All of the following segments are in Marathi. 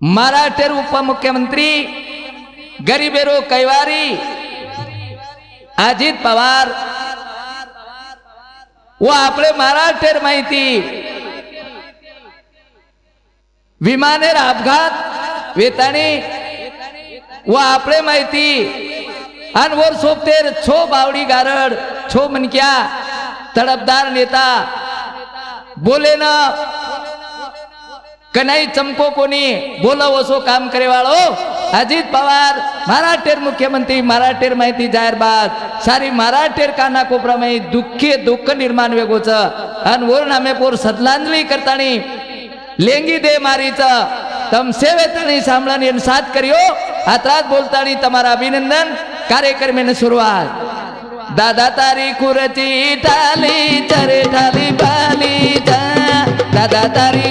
ಮರಾಠರು ಉಪಮುಖ್ಯಮಂತ್ರಿ ಗರಿಬೆರು कैवारी अजित पवार। व आपले महाराष्ट्र माहिती। विमानेर अपघात वेताणी। व आपले माहिती। आणि वर सोबतेर छो बावडी गारड छो मनक्या तडपदार नेता। बोले ना કનાઈ ચંપો કોની? બોલાવો છો કામ કરેવાળો? અજીત પવાર મારા ટેર મુખ્યમંત્રી મારા ટેર માહિતી જાહેર બાદ સારી મારા ટેર કાના કોપરામાં દુઃખે દુઃખ નિર્માણ વેગો છ. અન ઓર નામે પોર શ્રદ્ધાંજલિ કરતાની લેંગી દે મારી છ તમ સેવે તણી સાંભળાની અને સાથ કર્યો. આ ત્રાસ બોલતાની તમારા અભિનંદન. કાર્યક્રમને શરૂઆત. દાદા તારી કુરચી ટાલી ચરે ટાલી બાલી જા. દાદા તારી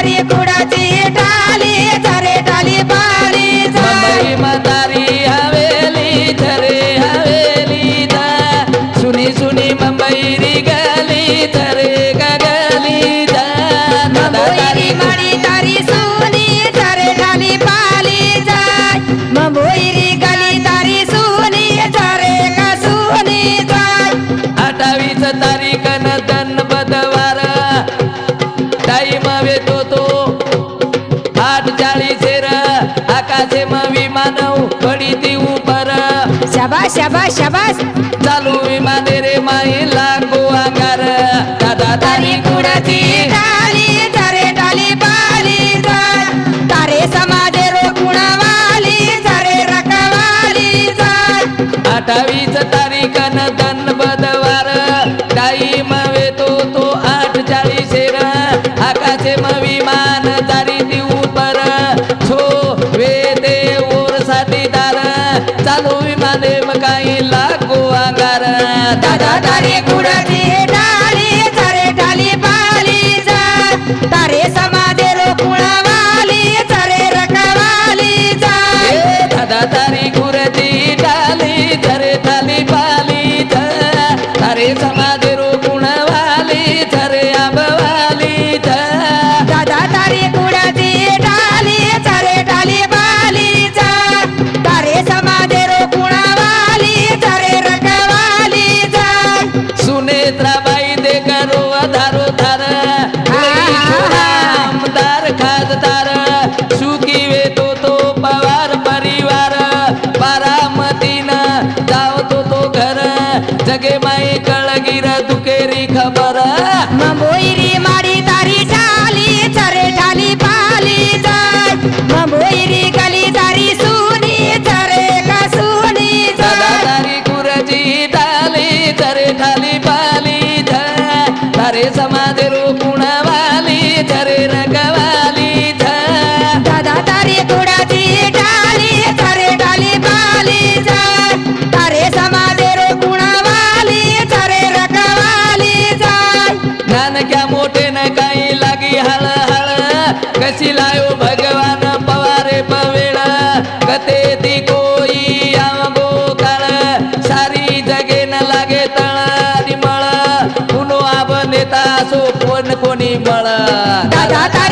कार्य कुणाचे તેમ વિમાન પડી ઉપર શાબાશ શાબાશ શાબાશ ચાલુ વિમાન રે માય લાગો આકાર દાદા તારી કુડાથી तारे डाली डाली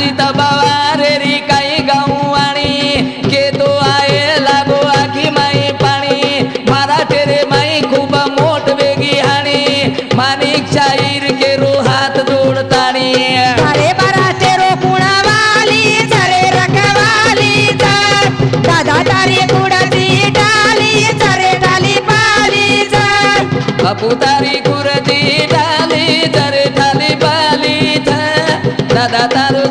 अजित पवार री काही गाऊ आणि के तो आहे लागो आखी माई पाणी. मराठे रे माई खूप मोठ वेगी हाणी माणिक शाहीर के रो हात जोडताणी झरे बराचे रो कुणवाली झरे रकवाली जाय दादा तारी कुडाची ढाली झरे ढाली पाली जाय अपुतारी गुरजी डाली झरे ढाली पाली दादा तारो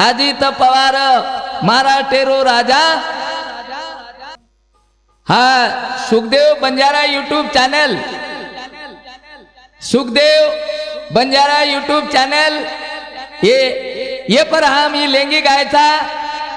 अजित पवार महाराष्ट्रेरो राजा. हा Sukhdev Banjara YouTube channel Sukhdev Banjara YouTube channel ये ये पर हम ही लैंगिक गायचा.